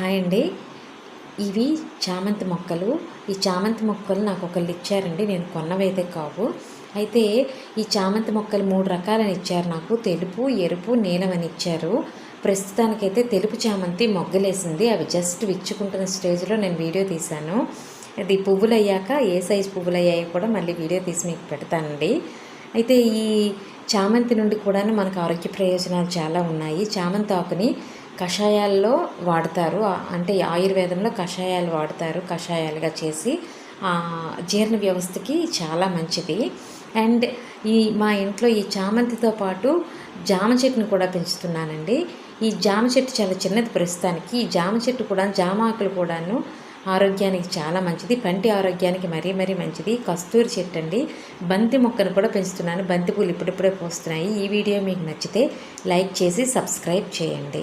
Hi అండి. ఇవి చామంతి మొక్కలు. ఈ చామంతి మొక్కలు నాకు ఒకళ్ళు ఇచ్చారండి. నేను కొన్నవైతే కావు. అయితే ఈ చామంతి మొక్కలు మూడు రకాలని ఇచ్చారు నాకు. తెలుపు ఎరుపు నీలం అని ఇచ్చారు. ప్రస్తుతానికైతే తెలుపు చామంతి మొగ్గలేసింది. అవి జస్ట్ విచ్చుకుంటున్న స్టేజ్లో నేను వీడియో తీశాను. అది పువ్వులు అయ్యాక ఏ సైజ్ పువ్వులు అయ్యాయో కూడా మళ్ళీ వీడియో తీసి మీకు పెడతానండి. అయితే ఈ చామంతి నుండి కూడా మనకు ఆరోగ్య ప్రయోజనాలు చాలా ఉన్నాయి. చామంతి ఆకుని కషాయాల్లో వాడతారు. అంటే ఆయుర్వేదంలో కషాయాలు వాడతారు కషాయాలుగా చేసి. జీర్ణ వ్యవస్థకి చాలా మంచిది. అండ్ ఈ మా ఇంట్లో ఈ చామంతితో పాటు జామ చెట్టును కూడా పెంచుతున్నానండి. ఈ జామ చెట్టు చాలా చిన్నది ప్రస్తుతానికి. ఈ జామ చెట్టు కూడా జామ ఆకులు కూడాను ఆరోగ్యానికి చాలా మంచిది. పంటి ఆరోగ్యానికి మరీ మరీ మంచిది. కస్తూరి చెట్టు అండి. బంతి మొక్కను కూడా పెంచుతున్నాను. బంతి పూలు ఇప్పుడిప్పుడే పోస్తున్నాయి. ఈ వీడియో మీకు నచ్చితే లైక్ చేసి సబ్స్క్రైబ్ చేయండి.